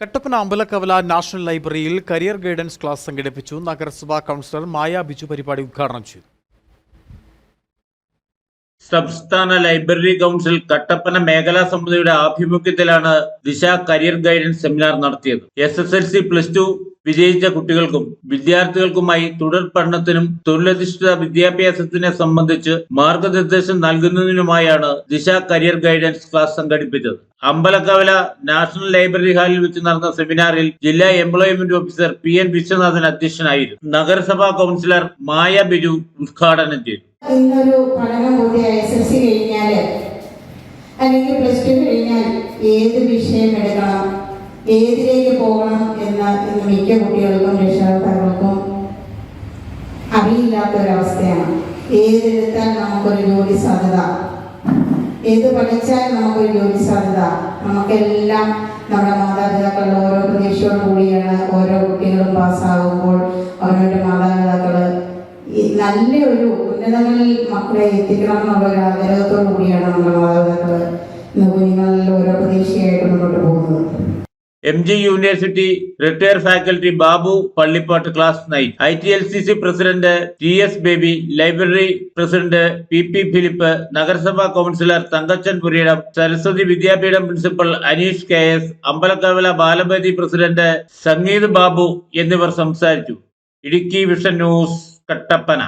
Kattappana Ambalakkavala national ലൈബ്രറിയിൽ career guidance class സംഘടിപ്പിച്ചു. നഗരസഭാ കൗൺസിലർ മായ ബിജു പരിപാടി ഉദ്ഘാടനം ചെയ്തു. സംസ്ഥാന ലൈബ്രറി കൗൺസിൽ കട്ടപ്പന മേഖലാ സമിതിയുടെ ആഭിമുഖ്യത്തിലാണ് ദിശ കരിയർ ഗൈഡൻസ് സെമിനാർ നടത്തിയത്. S S L C plus two വിജയിച്ച കുട്ടികൾക്കും വിദ്യാർത്ഥികൾക്കുമായി തുടർ പഠനത്തിനും തൊഴിലധിഷ്ഠിത വിദ്യാഭ്യാസത്തിനെ സംബന്ധിച്ച് മാർഗനിർദ്ദേശം നൽകുന്നതിനുമായാണ് ദിശ കരിയർ ഗൈഡൻസ് ക്ലാസ് സംഘടിപ്പിച്ചത്. അമ്പലക്കവല നാഷണൽ ലൈബ്രറി ഹാളിൽ വെച്ച് നടന്ന സെമിനാറിൽ ജില്ലാ employment officer P N Viswanathan അധ്യക്ഷനായിരുന്നു. നഗരസഭാ കൗൺസിലർ മായ ബിജു ഉദ്ഘാടനം ചെയ്തു. ഇന്നൊരു പഠനം അല്ലെങ്കിൽ പ്ലസ് ടു കഴിഞ്ഞാൽ ഏത് വിഷയം എടുക്കണം ഏതിലേക്ക് പോകണം മിക്ക കുട്ടികൾക്കും രക്ഷകർത്താക്കൾക്കും അറിയില്ലാത്തൊരവസ്ഥയാണ്. ഏതെടുത്താൽ നമുക്കൊരു ജോലി സാധ്യത? ഏത് പഠിച്ചാൽ നമുക്കൊരു ജോലി സാധ്യത? നമുക്കെല്ലാം നമ്മുടെ മാതാപിതാക്കളുടെ ഓരോ പ്രതീക്ഷയോട് കൂടിയാണ് ഓരോ കുട്ടികളും പാസ്സാകുമ്പോൾ അവരുടെ മാതാപിതാക്കൾ നല്ലൊരു ഉന്നതങ്ങളിൽ മക്കളെ എത്തിക്കണം എന്നുള്ള ഒരു ആഗ്രഹത്തോടു കൂടിയാണ് നമ്മുടെ മാതാപിതാക്കൾ ഇന്ന് കുഞ്ഞുങ്ങളിൽ ഓരോ പോകുന്നത് M G university retired faculty Babu Pallippattu class night I T L C C president T S Baby library president P P Philip നഗരസഭാ councillor Thankachan Puridam Saraswathi Vidyapeetham principal Aneesh K S Ambalakkavala Balavedi president Sangeeth Babu എന്നിവർ സംസാരിച്ചു. Idukki vision news Kattappana.